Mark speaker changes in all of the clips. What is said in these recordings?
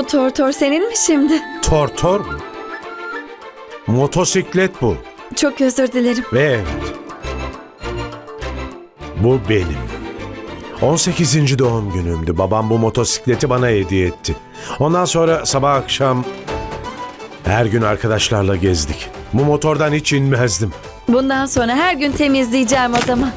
Speaker 1: Bu tortor senin mi şimdi?
Speaker 2: Tortor mu? Motosiklet bu.
Speaker 1: Çok özür dilerim.
Speaker 2: Ve evet. Bu benim. 18. doğum günümdü. Babam bu motosikleti bana hediye etti. Ondan sonra sabah akşam her gün arkadaşlarla gezdik. Bu motordan hiç inmezdim.
Speaker 1: Bundan sonra her gün temizleyeceğim o zaman.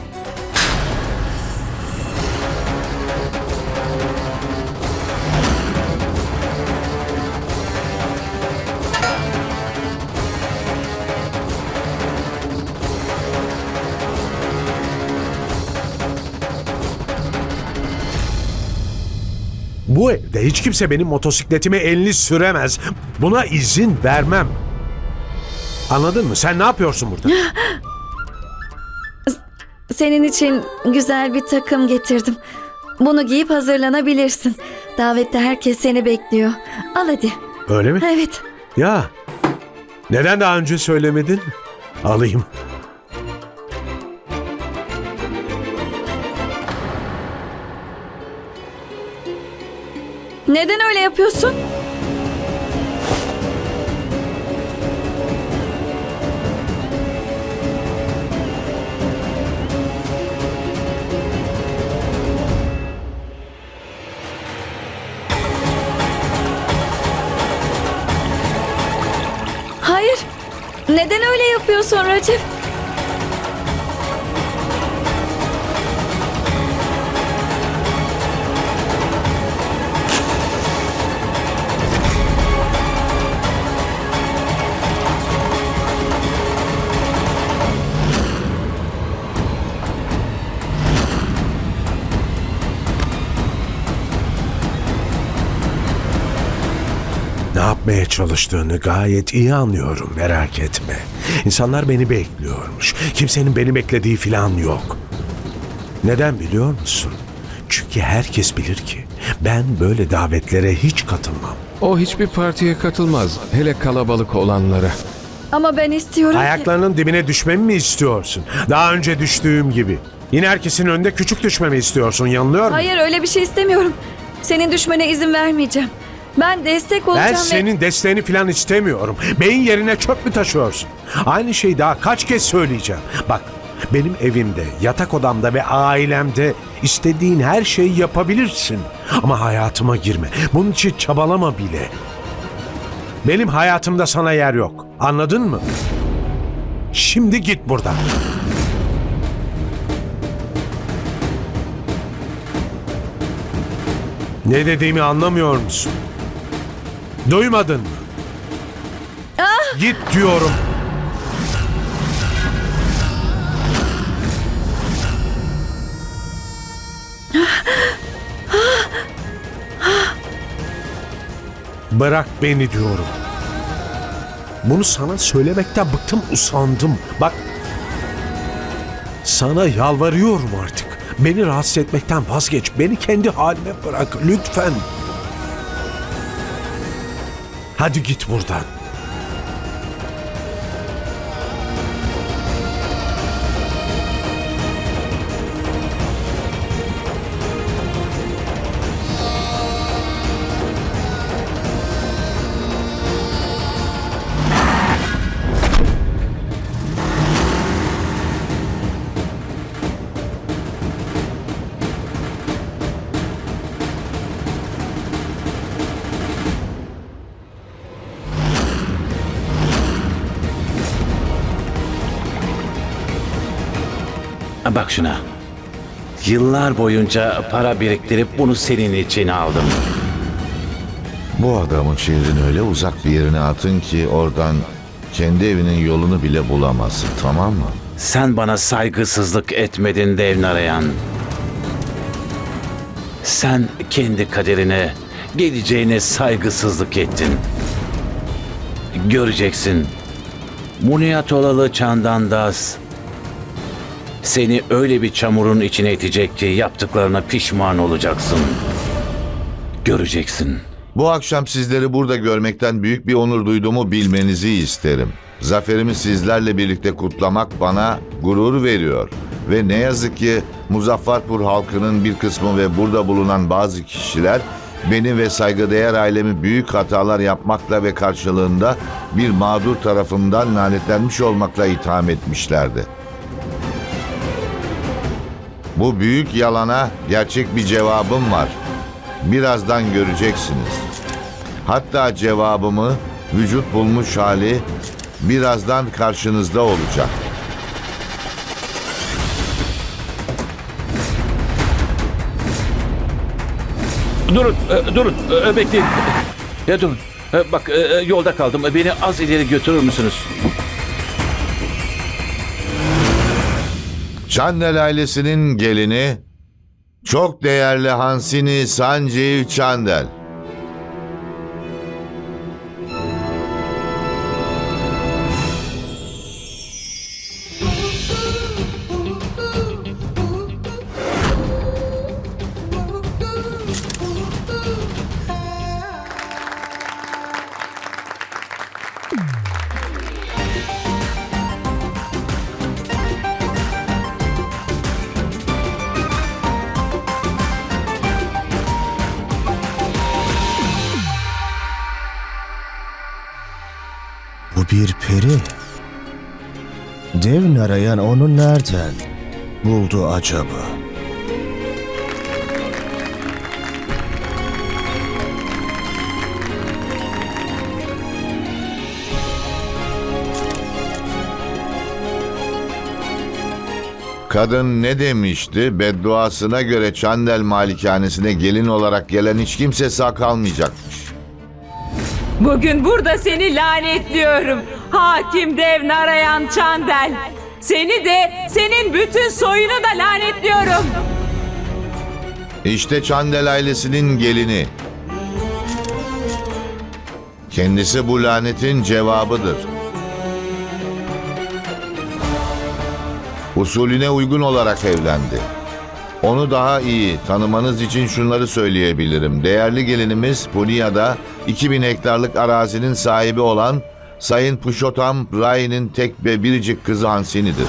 Speaker 2: Bu evde hiç kimse benim motosikletime elini süremez. Buna izin vermem. Anladın mı? Sen ne yapıyorsun burada?
Speaker 1: Senin için güzel bir takım getirdim. Bunu giyip hazırlanabilirsin. Davette herkes seni bekliyor. Al hadi.
Speaker 2: Öyle mi?
Speaker 1: Evet.
Speaker 2: Ya. Neden daha önce söylemedin? Alayım.
Speaker 1: Neden öyle yapıyorsun? Hayır. Neden öyle yapıyorsun Recep?
Speaker 2: Ne yapmaya çalıştığını gayet iyi anlıyorum merak etme. İnsanlar beni bekliyormuş. Kimsenin beni beklediği falan yok. Neden biliyor musun? Çünkü herkes bilir ki ben böyle davetlere hiç katılmam.
Speaker 3: O hiçbir partiye katılmaz. Hele kalabalık olanlara.
Speaker 1: Ama ben istiyorum ki...
Speaker 2: Ayaklarının dibine düşmemi mi istiyorsun? Daha önce düştüğüm gibi. Yine herkesin önünde küçük düşmemi istiyorsun yanılıyor mu?
Speaker 1: Hayır öyle bir şey istemiyorum. Senin düşmene izin vermeyeceğim. Ben destek olacağım
Speaker 2: Ben
Speaker 1: ve...
Speaker 2: senin desteğini falan istemiyorum. Beyin yerine çöp mü taşıyorsun? Aynı şeyi daha kaç kez söyleyeceğim. Bak benim evimde, yatak odamda ve ailemde istediğin her şeyi yapabilirsin. Ama hayatıma girme. Bunun için çabalama bile. Benim hayatımda sana yer yok. Anladın mı? Şimdi git buradan. Ne dediğimi anlamıyor musun? Duymadın mı? Git diyorum. Bırak beni diyorum. Bunu sana söylemekten bıktım, usandım. Bak, sana yalvarıyorum artık. Beni rahatsız etmekten vazgeç. Beni kendi halime bırak lütfen. Hadi git buradan.
Speaker 4: Bak şuna. Yıllar boyunca para biriktirip bunu senin için aldım.
Speaker 5: Bu adamın şehrin öyle uzak bir yerine atın ki oradan kendi evinin yolunu bile bulamazsın tamam mı?
Speaker 4: Sen bana saygısızlık etmedin Devn arayan. Sen kendi kaderine, geleceğine saygısızlık ettin. Göreceksin. Muniatolalı Çandandas seni öyle bir çamurun içine itecek ki yaptıklarına pişman olacaksın. Göreceksin.
Speaker 5: Bu akşam sizleri burada görmekten büyük bir onur duyduğumu bilmenizi isterim. Zaferimi sizlerle birlikte kutlamak bana gurur veriyor. Ve ne yazık ki Muzaffarpur halkının bir kısmı ve burada bulunan bazı kişiler beni ve saygıdeğer ailemi büyük hatalar yapmakla ve karşılığında bir mağdur tarafından lanetlenmiş olmakla itham etmişlerdi. Bu büyük yalana gerçek bir cevabım var. Birazdan göreceksiniz. Hatta cevabımı vücut bulmuş hali birazdan karşınızda olacak.
Speaker 4: Durun, e, durun, e, bekleyin. Ya durun. E, Bak e, e, yolda kaldım. E, Beni az ileri götürür müsünüz?
Speaker 5: Chandel ailesinin gelini çok değerli Hansini Sanjeev Chandel.
Speaker 6: Bir peri. Dev Narayan onu nereden buldu acaba?
Speaker 5: Kadın ne demişti? Bedduasına göre Çandel malikanesine gelin olarak gelen hiç kimse sağ kalmayacakmış.
Speaker 7: Bugün burada seni lanetliyorum. Hakim Dev Narayan Çandel. Seni de senin bütün soyunu da lanetliyorum.
Speaker 5: İşte Çandel ailesinin gelini. Kendisi bu lanetin cevabıdır. Usulüne uygun olarak evlendi. Onu daha iyi tanımanız için şunları söyleyebilirim. Değerli gelinimiz Punya'da 2000 hektarlık arazinin sahibi olan Sayın Pushottam Rai'nin tek ve biricik kızı Hansini'dir.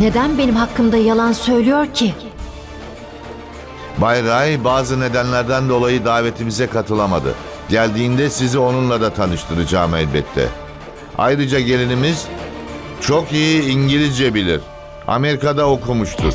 Speaker 8: Neden benim hakkımda yalan söylüyor ki?
Speaker 5: Bay Ray bazı nedenlerden dolayı davetimize katılamadı. Geldiğinde sizi onunla da tanıştıracağım elbette. Ayrıca gelinimiz çok iyi İngilizce bilir. Amerika'da okumuştur.